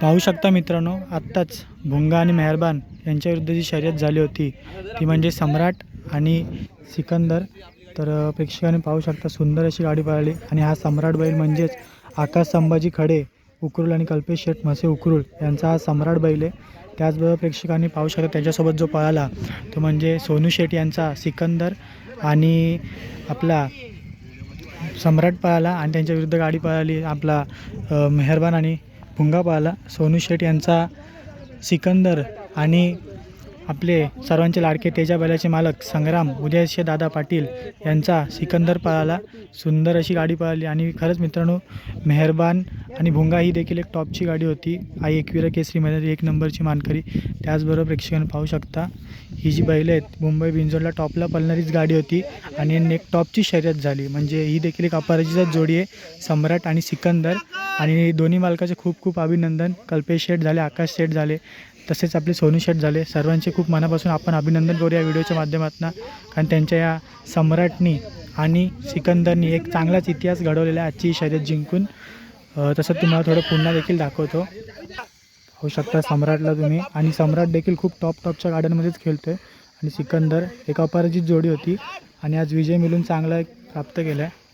पाहू शकता मित्रांनो आत्ताच भुंगा आणि मेहरबान यांच्याविरुद्ध जी शर्यत झाली होती. ती म्हणजे सम्राट आणि सिकंदर. तर प्रेक्षकाने प्रेक्षकांनी पाहू शकता सुंदर अशी गाडी पळाली आणि हा सम्राट बैल म्हणजेच आकाश संभाजी खडे उकरुल आणि कल्पेश शेठ म्हसे उकरुल यांचा हा सम्राट बैल आहे. त्याचबरोबर प्रेक्षकांनी पाहू शकता त्याच्यासोबत जो पळाला तो म्हणजे सोनू शेठ यांचा सिकंदर आणि आपला सम्राट पळाला आणि त्यांच्या विरुद्ध गाडी पळाली आपला मेहरबान आणि भुंगा सोनू शेट यांचा सिकंदर आणि आपले सर्वांचे लाडके तेजा बैलाचे मालक संग्राम उदयशे दादा पाटील यांचा सिकंदर पळाला सुंदर अशी गाडी पळाली आणि खरंच मित्रांनो मेहरबान आणि भुंगा ही देखील एक टॉपची गाडी होती. आई एकविरा केसरीमध्ये एक नंबरची मानकरी. त्याचबरोबर प्रेक्षकांनी पाहू शकता ही जी बैलं आहेत मुंबई बिंजोडला टॉपला पळणारीच गाडी होती आणि एक टॉपची शर्यत झाली. म्हणजे ही देखील एक अपराजित जोडी आहे सम्राट आणि सिकंदर. आणि दोन्ही मालकाचे खूप खूप अभिनंदन. कल्पेश शेठ झाले आकाश शेठ झाले. तसेच आपले सोनू शेठ झाले. सर्वांचे खूप मनापासून आपण अभिनंदन करूया व्हिडिओच्या माध्यमातून. कारण त्यांच्या या सम्राटनी आणि सिकंदरनी एक चांगलाच इतिहास घडवलेला आहे आजची शर्यत जिंकून. तसं तुम्हाला थोडं पुन्हा देखील दाखवतो. होऊ शकता सम्राटला तुम्ही. आणि सम्राट देखील खूप टॉप टॉपच्या गाड्यांमध्येच खेळतो आहे आणि सिकंदर एक अपराजित जोडी होती. आणि आज विजय मिळून चांगला एक प्राप्त केला आहे